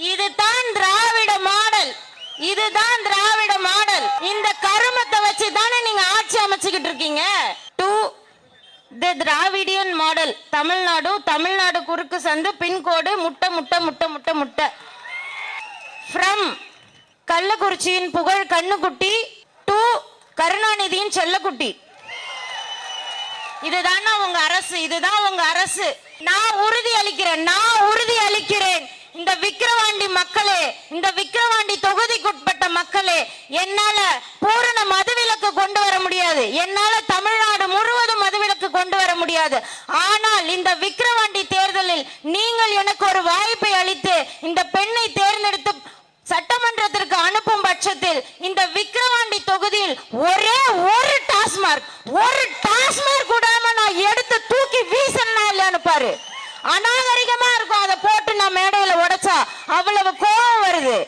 இதுதான் திராவிட மாடல். இதுதான் திராவிட மாடல். இந்த கருமத்தை வச்சு தானே நீங்க ஆட்சி அமைச்சுக்கிட்டு இருக்கீங்க. To the Dravidian model. Tamil Nadu Tamil Nadu குறுக்கு சந்து பின்கோடு முட்டை முட்டை முட்டை முட்டை முட்டை. ஃப்ரம் கள்ளக்குறிச்சியின் புகழ் கண்ணுக்குட்டி டு கருணாநிதியின் செல்லக்குட்டி. இதுதானா உங்க அரசு? இதுதான் உங்க அரசு. நான் உறுதி அளிக்கிறேன். நான் உறுதி அளிக்கிறேன். இந்த விக்கிரவாண்டி மக்களே இந்த விக்கிரவாண்டி தொகுதிக்குட்பட்ட மக்களே என்னால பூரண மதுவிலக்கு கொண்டு வர முடியாது. என்னால தமிழ்நாடு முழுவதும் மதுவிலக்கு கொண்டு வர முடியாது. ஆனால் இந்த விக்கிரவாண்டி தேர்தலில் நீங்கள் எனக்கு ஒரு வாய்ப்பை அளித்து இந்த பெண்ணை தேர்ந்தெடுத்து சட்டமன்றத்திற்கு அனுப்பும் பட்சத்தில் இந்த விக்கிரவாண்டி தொகுதியில் ஒரே ஒரு டாஸ்மார்க் ஒரு டாஸ்மார்க் கூடாம நான் எடுத்து தூக்கி வீசனா இல்லைன்னு பாரு. அநாகரிகமா இருக்கும். அதை போட்டு நான் மேடையில உடைச்சா அவ்வளவு கோபம் வருது.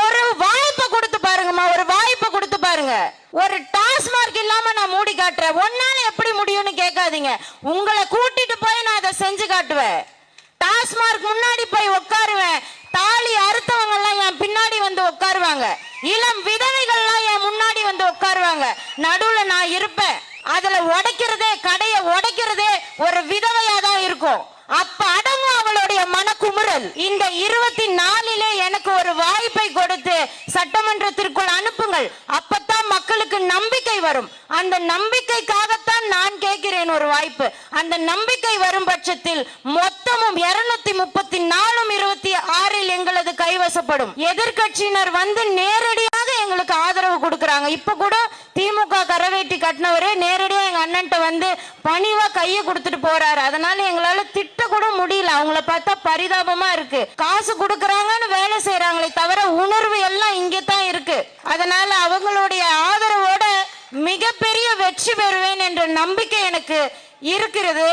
ஒரு வாய்ப்பை கொடுத்து பாருங்கம்மா ஒரு வாய்ப்பை கொடுத்து பாருங்க. ஒரு டாஸ்மார்க் இல்லாம நான் மூடி காட்டுறேன். ஒன்னால எப்படி முடியும்னு கேட்காதீங்க. உங்களை கூட்டிட்டு போய் நான் அதை செஞ்சு காட்டுவேன். டாஸ்மார்க் முன்னாடி போய் உட்காருவேன். தாலி அறுத்தவங்க எல்லாம் என் பின்னாடி வந்து உட்காருவாங்க. இளம் விதவைகள்லாம் என் முன்னாடி வந்து உட்காருவாங்க. நடுவுல நான் இருப்பேன். அதுல உடைக்கிறதே கடையை உடைக்கிறதே ஒரு விதவையா தான் இருக்கும். அப்ப அவளுடைய மனக்குமுறல் இந்த இருபத்தி நாலிலே எனக்கு ஒரு வாய்ப்பை கொடுத்து சட்டமன்றத்திற்குள் அனுப்புங்கள். அப்பத்தான் மக்களுக்கு நம்பிக்கை வரும். அந்த நம்பிக்கைக்காகத்தான் நான் கேட்கிறேன் ஒரு வாய்ப்பு. அந்த நம்பிக்கை வரும் பட்சத்தில் மொத்தமும் இருநூத்தி முப்பத்தி நாலும் இருபத்தி ஆறில் எங்களது கைவசப்படும். எதிர்க்கட்சியினர் வந்து நேரடியாக எங்களுக்கு ஆதரவு கொடுக்கிறாங்க. இப்ப கூட திமுக கரவேட்டி கட்டினவரே கொடுத்துட்டு போறாரு. அதனால எங்களால திட்ட கூட முடியல. அவங்கள பார்த்தா பரிதாபமா இருக்கு. காசு கொடுக்கறாங்கன்னு வேலை செய்யறாங்களே தவிர உணர்வு எல்லாம் இங்கே தான் இருக்கு. அதனால அவங்களுடைய ஆதரவோட மிகப்பெரிய வெற்றி பெறுவேன் என்ற நம்பிக்கை எனக்கு இருக்கிறது.